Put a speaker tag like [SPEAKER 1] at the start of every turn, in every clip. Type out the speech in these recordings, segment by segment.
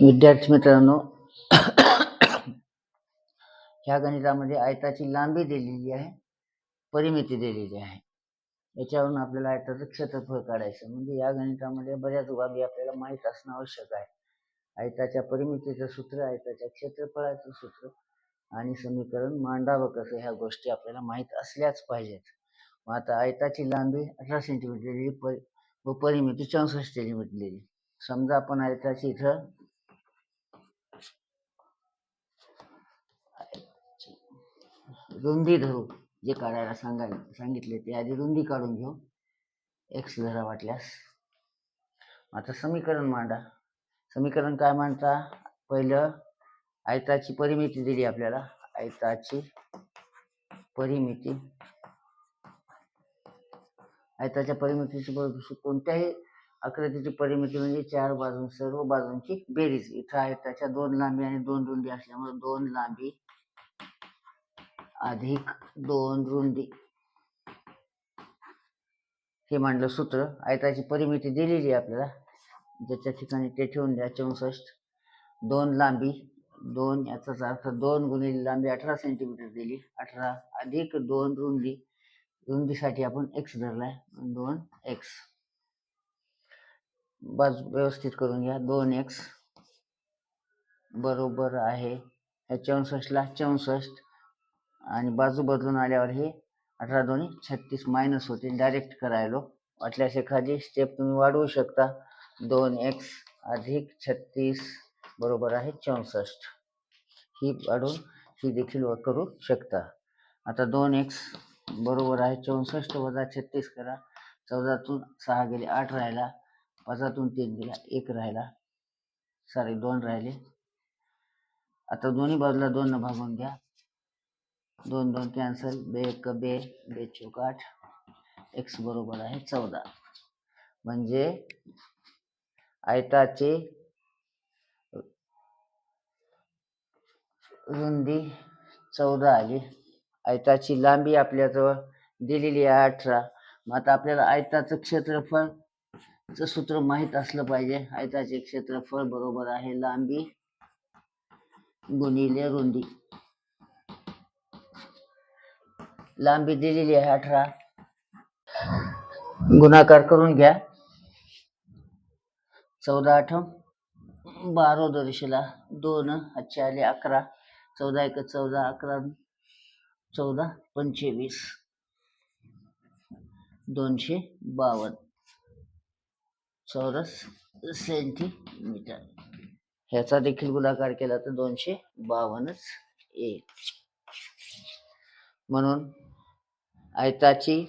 [SPEAKER 1] विद्यार्थी मित्रांनो ह्या गणितामध्ये आयताची लांबी दिलेली आहे परिमिती दिलेली आहे. याच्यावरून आपल्याला आयताचं क्षेत्रफळ काढायचं म्हणजे या गणितामध्ये बऱ्याच बाबी आपल्याला माहीत असणं आवश्यक आहे. आयताच्या परिमितीचं सूत्र आयताच्या क्षेत्रफळाचं सूत्र आणि समीकरण मांडावं कसं ह्या गोष्टी आपल्याला माहीत असल्याच पाहिजेत. मग आता आयताची लांबी अठरा सेंटीमीटर दिली परि व परिमिती चौसष्ट सेंटीमीटर दिली. समजा आपण आयताची इथं रुंदी धरू जे काढायला सांगाय सांगितले ते आधी रुंदी काढून घेऊ. एक्स धरा वाटल्यास. आता समीकरण मांडा. समीकरण काय मांडता? पहिलं आयताची परिमिती दिली आपल्याला. आयताची परिमिती. आयताच्या परिमितीची कोणत्याही आकृतीची परिमिती म्हणजे चार बाजू सर्व बाजूंची बेरीज. इथं आयताच्या दोन लांबी आणि दोन रुंदी असल्यामुळे दोन लांबी अधिक दोन रुंदी. हे मांडलं सूत्र. आयताची परिमिती दिलेली आहे आपल्याला. ज्याच्या ठिकाणी ते ठेवून द्या चौसष्ट. दोन लांबी दोन याचाच अर्थ दोन गुणिले लांबी अठरा सेंटीमीटर दिली. अठरा अधिक दोन रुंदी. रुंदीसाठी आपण एक्स धरलाय. दोन एक्स बाजू व्यवस्थित करून घ्या. दोन एक्स बरोबर आहे. ह्या चौसष्टला चौसष्ट. आणि बाजू बदलून आल्यावर हे अठरा दोन्ही छत्तीस मायनस होतील. डायरेक्ट करायलो. वाटल्यास एखादी स्टेप तुम्ही वाढवू शकता. दोन एक्स अधिक छत्तीस बरोबर आहे चौसष्ट. ही वाढून ही देखील व- करू शकता. आता दोन एक्स बरोबर आहे चौसष्ट वजा छत्तीस करा. चौदातून सहा गेले आठ राहिला. पाचातून तीन गेला एक राहिला. सॉरी दोन राहिले. आता दोन्ही बाजूला दोन भागून घ्या. दोन दोन कॅन्सल बे एक बे बे चौक आठ. एक्स बरोबर आहे चौदा. म्हणजे आयताचे रुंदी चौदा आली आयताची लांबी आपल्याजवळ दिलेली आहे अठरा. मग आता आपल्याला आयताचं क्षेत्रफळ सूत्र माहीत असलं पाहिजे. आयताचे क्षेत्रफळ बरोबर आहे लांबी गुणिले रुंदी. लांबी दिलेली आहे अठरा. गुणाकार करून घ्या. चौदा आठ बारा दोनशेला दोन हातचे आले अकरा. चौदा एक चौदा अकरा चौदा पंचवीस. दोनशे बावन्न. चौरस सेंटीमीटर. ह्याचा देखील गुणाकार केला तर दोनशे बावन्नच येईल म्हणून आयताची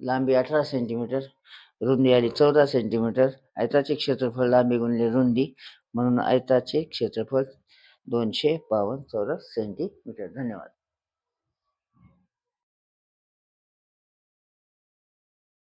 [SPEAKER 1] लांबी अठरा सेंटीमीटर रुंदी आली चौदा सेंटीमीटर आयताचे क्षेत्रफळ लांबी गुणले रुंदी म्हणून आयताचे क्षेत्रफळ दोनशे बावन्न चौरस सेंटीमीटर धन्यवाद.